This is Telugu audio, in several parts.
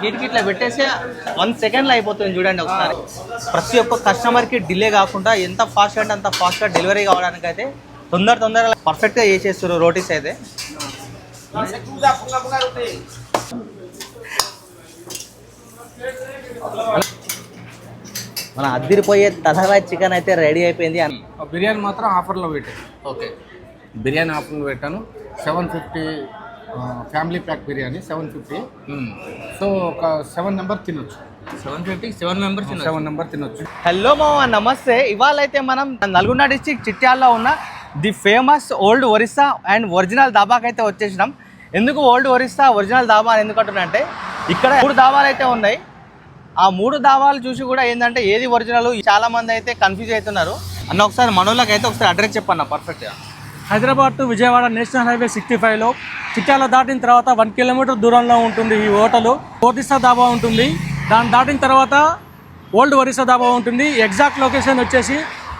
వీటికి ఇట్లా పెట్టేసి వన్ సెకండ్లో అయిపోతుంది చూడండి ఒకసారి. ప్రతి ఒక్క కస్టమర్కి డిలే కాకుండా ఎంత ఫాస్ట్ అంటే అంత ఫాస్ట్గా డెలివరీ కావడానికి అయితే తొందర తొందరగా పర్ఫెక్ట్గా చేసేస్తారు రోటీస్ అయితే. మన అద్దరిపోయే తలవాయి చికెన్ అయితే రెడీ అయిపోయింది అని. బిర్యానీ మాత్రం ఆఫర్లో పెట్టాను. ఓకే. బిర్యానీ ఆఫర్లో పెట్టాను. Seven fifty family pack biryani seven fifty. So ఒక సెవెన్ నెంబర్ తినొచ్చు. Seven fifty seven members seven number తినొచ్చు. హలో మామ నమస్తే. ఇవాళ అయితే మనం నల్గొండ డిస్టిక్ చిట్యాల్లో ఉన్న the famous old Orissa and original దాబాకి అయితే వచ్చేసినాం. ఎందుకు ఓల్డ్ ఒరిస్సా ఒరిజినల్ దాబా అని ఎందుకు అంటున్నా ఇక్కడ మూడు దాబాలు అయితే ఉన్నాయి. ఆ మూడు దాబాలు చూసి కూడా ఏంటంటే ఏది ఒరిజినల్ చాలా మంది అయితే కన్ఫ్యూజ్ అవుతున్నారు. అన్న ఒకసారి మనోళ్ళకి అయితే ఒకసారి అడ్రస్ చెప్పన్న పర్ఫెక్ట్గా Hyderabad to Vijayawada national highway sixty ఫైవ్లో చిట్యాల దాటిన తర్వాత వన్ కిలోమీటర్ దూరంలో ఉంటుంది ఈ హోటలు. ఒరిస్సా దాబా ఉంటుంది. దాన్ని దాటిన తర్వాత ఓల్డ్ ఒరిస్సా దాబా ఉంటుంది. ఎగ్జాక్ట్ లొకేషన్ వచ్చేసి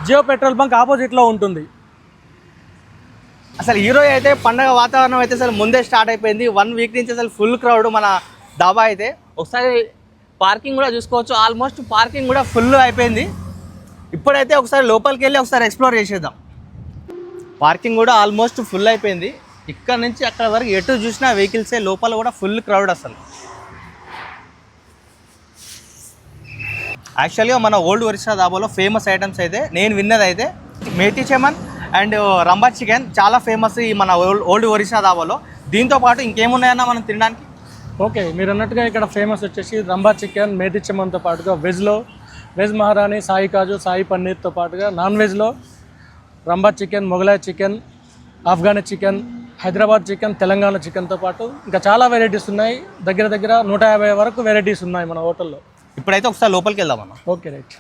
జియో పెట్రోల్ బంక్ ఆపోజిట్లో ఉంటుంది. అసలు ఈరోజు అయితే పండగ వాతావరణం అయితే అసలు ముందే స్టార్ట్ అయిపోయింది. వన్ వీక్ నుంచి అసలు ఫుల్ క్రౌడ్ మన దాబా అయితే. ఒకసారి పార్కింగ్ కూడా చూసుకోవచ్చు. ఆల్మోస్ట్ పార్కింగ్ కూడా ఫుల్ అయిపోయింది. ఇప్పుడైతే ఒకసారి లోపలికి వెళ్ళి ఒకసారి ఎక్స్ప్లోర్ చేసేద్దాం. పార్కింగ్ కూడా ఆల్మోస్ట్ ఫుల్ అయిపోయింది. ఇక్కడ నుంచి అక్కడ వరకు ఎటు చూసినా వెహికల్సే లోపల కూడా ఫుల్ క్రౌడ్ అసలు. యాక్చువల్గా మన ఓల్డ్ ఒరిస్సా దాబాలో ఫేమస్ ఐటమ్స్ అయితే నేను విన్నది అయితే methi chaman and rumba chicken చాలా ఫేమస్ ఈ మన ఓల్డ్ ఓల్డ్ ఒరిస్సా దాబాలో. దీంతో పాటు ఇంకేమున్నాయన్నా మనం తినడానికి? ఓకే మీరు అన్నట్టుగా ఇక్కడ ఫేమస్ వచ్చేసి రంబా చికెన్ మేతి చెమన్తో పాటుగా వెజ్లో వెజ్ మహారాణి సాయి కాజు సాయి పన్నీర్తో పాటుగా నాన్ వెజ్లో Ramba chicken Mughlai chicken Afghani chicken Hyderabad chicken Telangana చికెన్తో పాటు ఇంకా చాలా వెరైటీస్ ఉన్నాయి. దగ్గర దగ్గర నూట యాభై వరకు వెరైటీస్ ఉన్నాయి మన హోటల్లో. ఇప్పుడైతే ఒకసారి లోపలికి వెళ్దామన్నా. Okay right.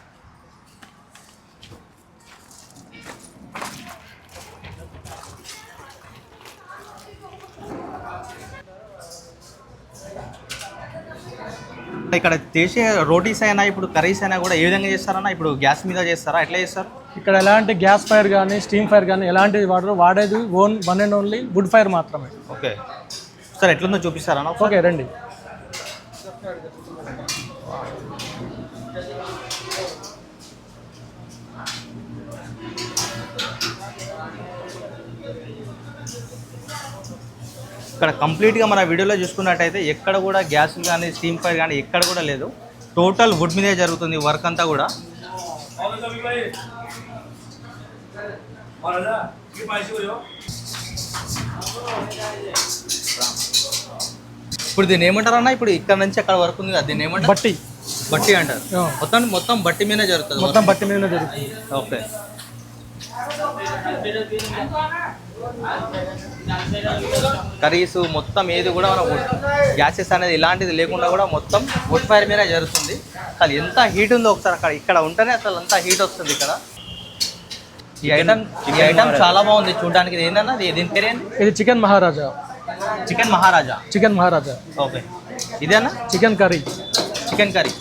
ఇక్కడ చేసే రోటీస్ అయినా ఇప్పుడు కర్రీస్ అయినా కూడా ఏ విధంగా చేస్తారన్నా ఇప్పుడు గ్యాస్ మీద చేస్తారా? ఎట్లా చేస్తారు? ఇక్కడ ఎలాంటి గ్యాస్ ఫైర్ కానీ స్టీమ్ ఫైర్ కానీ ఎలాంటిది వాడరు వాడేది? Own one and only wood fire మాత్రమే. ఓకే. సార్ ఎట్లుందో చూపిస్తారన్నా ఓకే రండి. ఇక్కడ కంప్లీట్గా మన వీడియోలో చూసుకున్నట్టయితే ఎక్కడ కూడా గ్యాస్ కానీ స్టీమ్ ఫైర్ కానీ ఎక్కడ కూడా లేదు. టోటల్ వుడ్ మీదే జరుగుతుంది వర్క్ అంతా కూడా. ఇప్పుడు దీన్ని ఏమంటారన్నా ఇప్పుడు ఇక్కడ నుంచి అక్కడ వరకు ఉంది కదా దీన్ని ఏమంటారు? బట్టి. బట్టి అంటారు. మొత్తం మొత్తం బట్టి మీదే జరుగుతుంది మొత్తం బట్టి మీదనే జరుగుతుంది. ఓకే. కర్రీస్ మొత్తం ఏది కూడా మనం గ్యాసెస్ అనేది ఇలాంటిది లేకుండా కూడా మొత్తం వుడ్ ఫైర్ మీద జరుగుతుంది. అసలు ఎంత హీట్ ఉందో ఒకసారి అక్కడ ఇక్కడ ఉంటేనే అసలు అంత హీట్ వస్తుంది ఇక్కడ. ఈ ఐటమ్ ఈ ఐటమ్ చాలా బాగుంది చూడడానికి. ఇది ఏంటన్నా ఇది దీని పేరు ఏంది ఇది chicken Maharaja. Chicken Maharaja. Chicken Maharaja. Okay. ఇదేనా? Chicken curry. Chicken curry.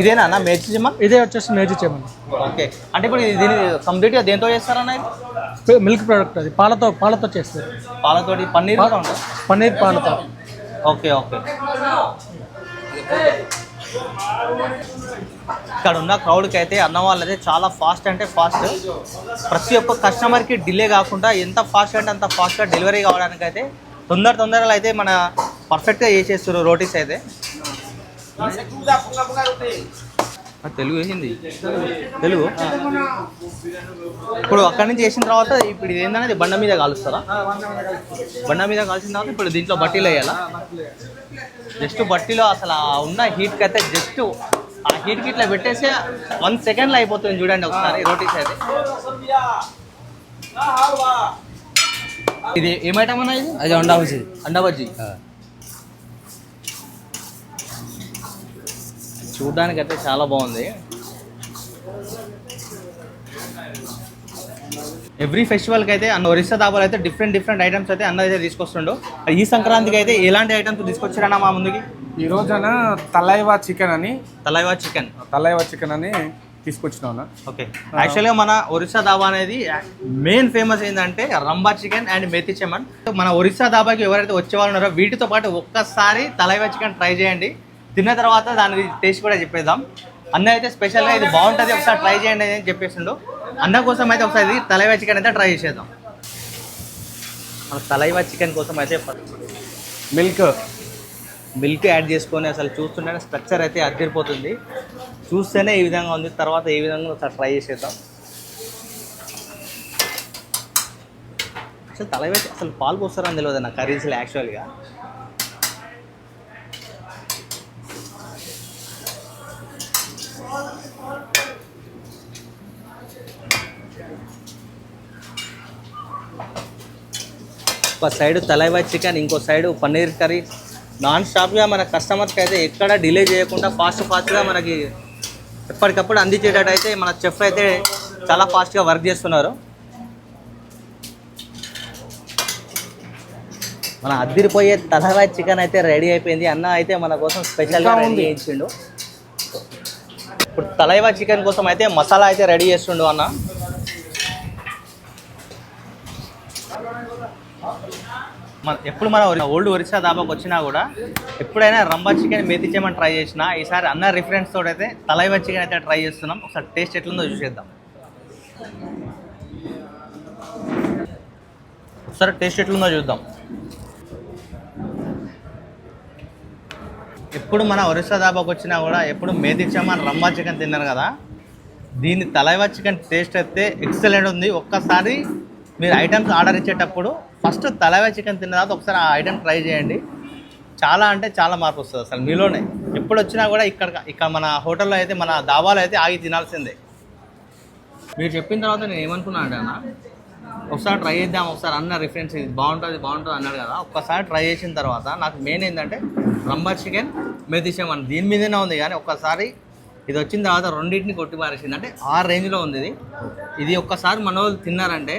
ఇదేనా అన్న? మేర్చి జిమ్మా ఇదే వచ్చేసి మేజీ చెమన్ ఓకే. అంటే ఇప్పుడు ఇది దీని కంప్లీట్గా దేంతో చేస్తారన్న ఇది? మిల్క్ ప్రోడక్ట్ అది. పాలతో పాలతో చేస్తారు. పాలతోటి పన్నీర్ పన్నీర్ పాలతో. Okay okay. ఇక్కడ ఉన్న క్రౌడ్కి అయితే అన్న వాళ్ళైతే చాలా ఫాస్ట్ అంటే ఫాస్ట్. ప్రతి ఒక్క కస్టమర్కి డిలే కాకుండా ఎంత ఫాస్ట్ అంటే అంత ఫాస్ట్గా డెలివరీ కావడానికి అయితే తొందర తొందరగా అయితే మన పర్ఫెక్ట్గా చేసేస్తారు రోటీస్ అయితే. తెలుగు వేసింది. తెలుగు? ఇప్పుడు అక్కడి నుంచి చేసిన తర్వాత ఇప్పుడు ఇది ఏంటనేది బండ మీద కాలుస్తారా? బండ మీద కాల్చిన తర్వాత ఇప్పుడు దీంట్లో బట్టీలు వేయాలా? జస్ట్ బట్టీలో అసలు ఉన్న హీట్కి అయితే జస్ట్ ఆ హీట్కి ఇట్లా పెట్టేసి వన్ సెకండ్లో అయిపోతుంది చూడండి ఒకసారి రోటీస్ అయితే. ఇది ఏం ఐటమ్ అన్న ఇది? అది అండా బజ్జీ. అండా బజ్జీ. చూడడానికి అయితే చాలా బాగుంది. ఎవ్రీ ఫెస్టివల్కి అయితే అన్న ఒరిస్సా దాబాలు అయితే డిఫరెంట్ డిఫరెంట్ ఐటమ్స్ అయితే అన్న అయితే తీసుకొస్తుండో. ఈ సంక్రాంతికి అయితే ఎలాంటి ఐటమ్స్ తీసుకొచ్చారన్న మా ముందుకి? ఈ రోజున తలైవా చికెన్ అని తలైవా చికెన్. తలైవా చికెన్ అని తీసుకొచ్చిన ఓకే. యాక్చువల్గా మన ఒరిస్సా దాబా అనేది మెయిన్ ఫేమస్ ఏంటంటే రంబా చికెన్ అండ్ మెతి చెమన్. మన ఒరిస్సా దాబాకి ఎవరైతే వచ్చే వాళ్ళు ఉన్నారో వీటితో పాటు ఒక్కసారి తలైవా చికెన్ ట్రై చేయండి. తిన్న తర్వాత దాని టేస్ట్ కూడా చెప్పేద్దాం. అన్న అయితే స్పెషల్గా ఇది బాగుంటుంది ఒకసారి ట్రై చేయండి అని చెప్పేసిండు. అన్న కోసం అయితే ఒకసారి తలైవా చికెన్ అయితే ట్రై చేసేద్దాం. మన తలైవా చికెన్ కోసం అయితే మిల్క్. మిల్క్ యాడ్ చేసుకొని అసలు చూస్తుంటే స్ట్రక్చర్ అయితే అదిరిపోతుంది. చూస్తేనే ఈ విధంగా ఉంది తర్వాత ఏ విధంగా ఒకసారి ట్రై చేసేద్దాం. అసలు తల పెట్టి అసలు పాలు పోస్తారని తెలియదు నా కర్రీస్లో యాక్చువల్గా ఒక సైడ్ తలైవా చికెన్ ఇంకో సైడ్ పన్నీర్ కర్రీ. నాన్ స్టాప్గా మన కస్టమర్స్కి అయితే ఎక్కడ డిలే చేయకుండా ఫాస్ట్ ఫాస్ట్గా మనకి ఎప్పటికప్పుడు అందించేటట్టు అయితే మన చెఫ్ అయితే చాలా ఫాస్ట్గా వర్క్ చేస్తున్నారు. మన అద్దిరిపోయే తలవా చికెన్ అయితే రెడీ అయిపోయింది. అన్న అయితే మన కోసం స్పెషల్గా రెడీ. చేయించిండు. ఇప్పుడు తలైవా చికెన్ కోసం అయితే మసాలా అయితే రెడీ చేస్తుండు అన్న మన ఎప్పుడు మన ఓల్డ్ ఒరిస్సా దాబాకి వచ్చినా కూడా ఎప్పుడైనా రంబా చికెన్ మేతి చేయమని ట్రై చేసినా ఈసారి అన్న రిఫరెన్స్ తోటి అయితే తలైవా చికెన్ అయితే ట్రై చేస్తున్నాం. ఒకసారి టేస్ట్ ఎట్లుందో చూసేద్దాం. ఒకసారి టేస్ట్ ఎట్లుందో చూద్దాం. ఎప్పుడు మన ఒరిస్సా దాబాకి వచ్చినా కూడా ఎప్పుడు మేతి చమన్ రంబా చికెన్ తిన్నారు కదా దీని తలైవా చికెన్ టేస్ట్ అయితే ఎక్సలెంట్ ఉంది. ఒక్కసారి మీరు ఐటమ్స్ ఆర్డర్ ఇచ్చేటప్పుడు ఫస్ట్ తలవే చికెన్ తిన్న తర్వాత ఒకసారి ఆ ఐటమ్ ట్రై చేయండి. చాలా అంటే చాలా మార్పు వస్తుంది అసలు మీలోనే. ఎప్పుడు వచ్చినా కూడా ఇక్కడ ఇక్కడ మన హోటల్లో అయితే మన దాబాలో అయితే ఆగి తినాల్సిందే. మీరు చెప్పిన తర్వాత నేను ఏమనుకున్నాను అంటే అన్న ఒకసారి ట్రై చేద్దాం ఒకసారి అన్న రిఫరెన్స్ ఇది బాగుంటుంది బాగుంటుంది అన్నాడు కదా. ఒక్కసారి ట్రై చేసిన తర్వాత నాకు మెయిన్ ఏంటంటే రంబర్ చికెన్ మెదిషం అని దీని మీదనే ఉంది కానీ ఒక్కసారి ఇది వచ్చిన తర్వాత రెండింటిని కొట్టి పారేసింది. అంటే ఆ రేంజ్లో ఉంది ఇది. ఇది ఒక్కసారి మన వాళ్ళు తిన్నారంటే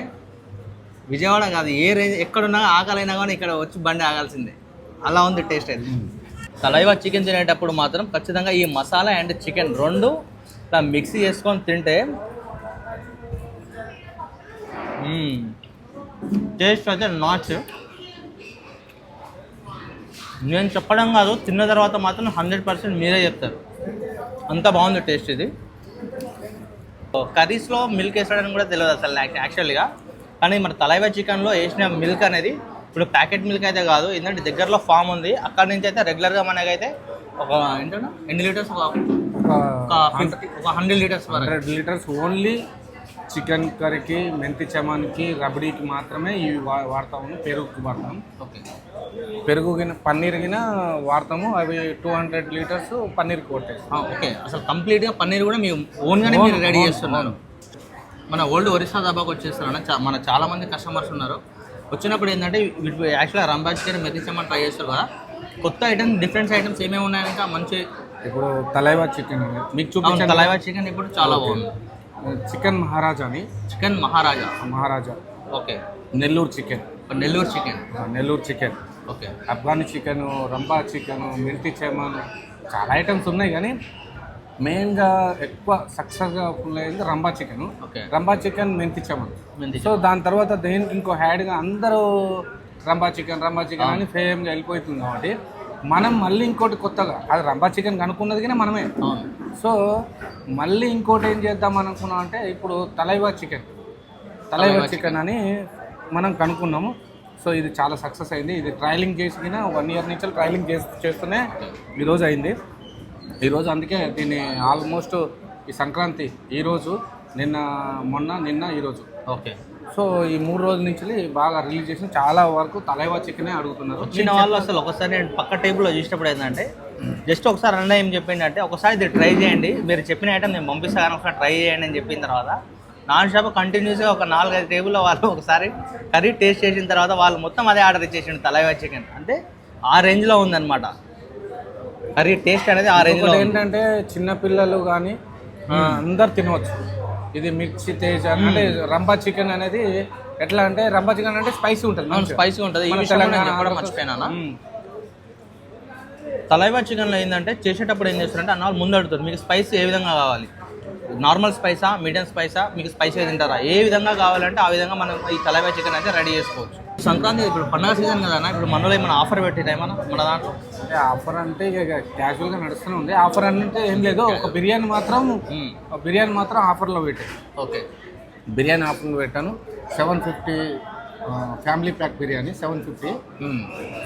విజయవాడ కాదు ఏ రేంజ్ ఎక్కడున్నా ఆకలైనా కానీ ఇక్కడ వచ్చి బండి ఆగాల్సిందే. అలా ఉంది టేస్ట్ అయితే. తలైవా చికెన్ తినేటప్పుడు మాత్రం ఖచ్చితంగా ఈ మసాలా అండ్ చికెన్ రెండు ఇట్లా మిక్సీ చేసుకొని తింటే టేస్ట్ అయితే నాచ్ నేను చెప్పడం కాదు తిన్న తర్వాత మాత్రం హండ్రెడ్ పర్సెంట్ మీరే చెప్తారు. అంత బాగుంది టేస్ట్ ఇది. కర్రీస్లో మిల్క్ వేసాడని కూడా తెలియదు అసలు యాక్చువల్గా. కానీ మన తలైవా చికెన్లో వేసిన మిల్క్ అనేది ఇప్పుడు ప్యాకెట్ మిల్క్ అయితే కాదు ఏంటంటే దగ్గరలో ఫామ్ ఉంది. అక్కడ నుంచి అయితే రెగ్యులర్గా మనకైతే ఒక ఏంటన్నా ఎన్ని లీటర్స్ ఒక ఒక ఫిఫ్టీ ఒక hundred litres hundred litres only chicken కర్రీకి మెంతి చమాన్కి రబడీకి మాత్రమే ఇవి వాడతాము పెరుగుకి వాడతాం ఓకే. పెరుగు గిన పన్నీర్ గిన వాడతాము అవి టూ హండ్రెడ్ లీటర్స్ పన్నీర్కి కొట్టేస్తాం ఓకే. అసలు కంప్లీట్గా పన్నీర్ కూడా మీరు ఓన్గానే మీరు రెడీ ఓన్, చేస్తున్నారు. మన ఓల్డ్ ఒరిస్సా దాబాకి వచ్చేస్తున్నా చా మన చాలా మంది కస్టమర్స్ ఉన్నారు. వచ్చినప్పుడు ఏంటంటే వీటి యాక్చువల్గా రంబాజ్ చికెన్ మెతించమని ట్రై చేస్తారు కదా. కొత్త ఐటమ్స్ డిఫరెంట్ ఐటమ్స్ ఏమేమి ఉన్నాయి ఇంకా మంచి ఇప్పుడు తలైవా చికెన్ మీకు చూపించాను. తలైవా చికెన్ ఇప్పుడు చాలా బాగుంది. చికెన్ మహారాజా అని chicken Maharaja. Maharaja. Okay. Nellore chicken Nellore chicken Nellore chicken okay. Afghani chicken Ramba chicken methi chaman చాలా ఐటమ్స్ ఉన్నాయి కానీ మెయిన్గా ఎక్కువ సక్సెస్గా ఉండేది రంబా చికెన్. ఓకే. రంబా చికెన్ మెంతి చెమన్ మెంతి సో దాని తర్వాత దేనికి ఇంకో హ్యాడ్గా అందరూ రంబా చికెన్ రంబా చికెన్ అని ఫేమ్గా వెళ్ళిపోతుంది కాబట్టి మనం మళ్ళీ ఇంకోటి కొత్తగా అది రంబా చికెన్ కనుక్కున్నది కానీ మనమే సో మళ్ళీ ఇంకోటి ఏం చేద్దాం అనుకున్నాం అంటే ఇప్పుడు తలైవా చికెన్. తలైవా చికెన్ అని మనం కనుక్కున్నాము. సో ఇది చాలా సక్సెస్ అయింది. ఇది ట్రయలింగ్ చేసిన వన్ ఇయర్ నుంచి ట్రయలింగ్ చేసి చేస్తూనే ఈరోజు అయింది. ఈరోజు అందుకే దీన్ని ఆల్మోస్ట్ ఈ సంక్రాంతి ఈరోజు నిన్న మొన్న నిన్న ఈరోజు. ఓకే. సో ఈ మూడు రోజుల నుంచి బాగా రిలీజ్ చేసిన చాలా వరకు తలైవా చికెనే అడుగుతున్నారు. వచ్చిన వాళ్ళు అసలు ఒకసారి నేను పక్క టేబుల్లో చూసినప్పుడు ఏంటంటే జస్ట్ ఒకసారి అన్న ఏం చెప్పిండంటే ఒకసారి ఇది ట్రై చేయండి. మీరు చెప్పిన ఐటమ్ నేను పంపిస్తాను కానీ ఒకసారి ట్రై చేయండి అని చెప్పిన తర్వాత నాన్ షాప్ కంటిన్యూస్గా ఒక నాలుగైదు టేబుల్లో వాళ్ళు ఒకసారి కర్రీ టేస్ట్ చేసిన తర్వాత వాళ్ళు మొత్తం అదే ఆర్డర్ ఇచ్చేసిండు తలైవా చికెన్. అంటే ఆ రేంజ్లో ఉందన్నమాట. కర్రీ టేస్ట్ అనేది ఆ ఉంది. ఏంటంటే చిన్న పిల్లలు కానీ అందరు తినవచ్చు. ఇది మిర్చి తేజ అంటే రంబా చికెన్ అనేది ఎట్లా అంటే రంబా చికెన్ అంటే స్పైసీ ఉంటుంది. స్పైసీ ఉంటుంది. ఈ మన విషయం కూడా నేను తెలంగాణ చెప్పడం మర్చిపోయినా. తలైవా చికెన్లో ఏంటంటే చేసేటప్పుడు ఏం చేస్తారంటే అన్న వాళ్ళు ముందు అడుగుతారు మీకు స్పైస్ ఏ విధంగా కావాలి? నార్మల్ స్పైసా మీడియం స్పైసా మీకు స్పైసీ తింటారా? ఏ విధంగా కావాలంటే ఆ విధంగా మనం ఈ కలాబాయ్ చికెన్ అయితే రెడీ చేసుకోవచ్చు. సంక్రాంతి ఇప్పుడు పండుగ సీజన్ కదా అన్న? ఇప్పుడు మనలో ఏమైనా ఆఫర్ పెట్టిరా ఏమన్నా మన దాంట్లో? అంటే ఆఫర్ అంటే ఇక క్యాజువల్గా నడుస్తూనే ఉంది. ఆఫర్ అంటే ఏం లేదు. ఒక బిర్యానీ మాత్రం. ఒక బిర్యానీ మాత్రం ఆఫర్లో పెట్టాను ఓకే. బిర్యానీ ఆఫర్లో పెట్టాను. Seven fifty family pack biryani seven fifty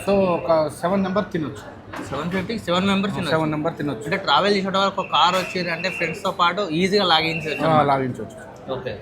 so ఒక సెవెన్ నెంబర్ తినొచ్చు. Seven fifty seven members seven number తినొచ్చు. అంటే ట్రావెల్ చేసేట వరకు ఒక కార్ వచ్చి అంటే ఫ్రెండ్స్తో పాటు ఈజీగా లాగించవచ్చు లాగించవచ్చు ఓకే.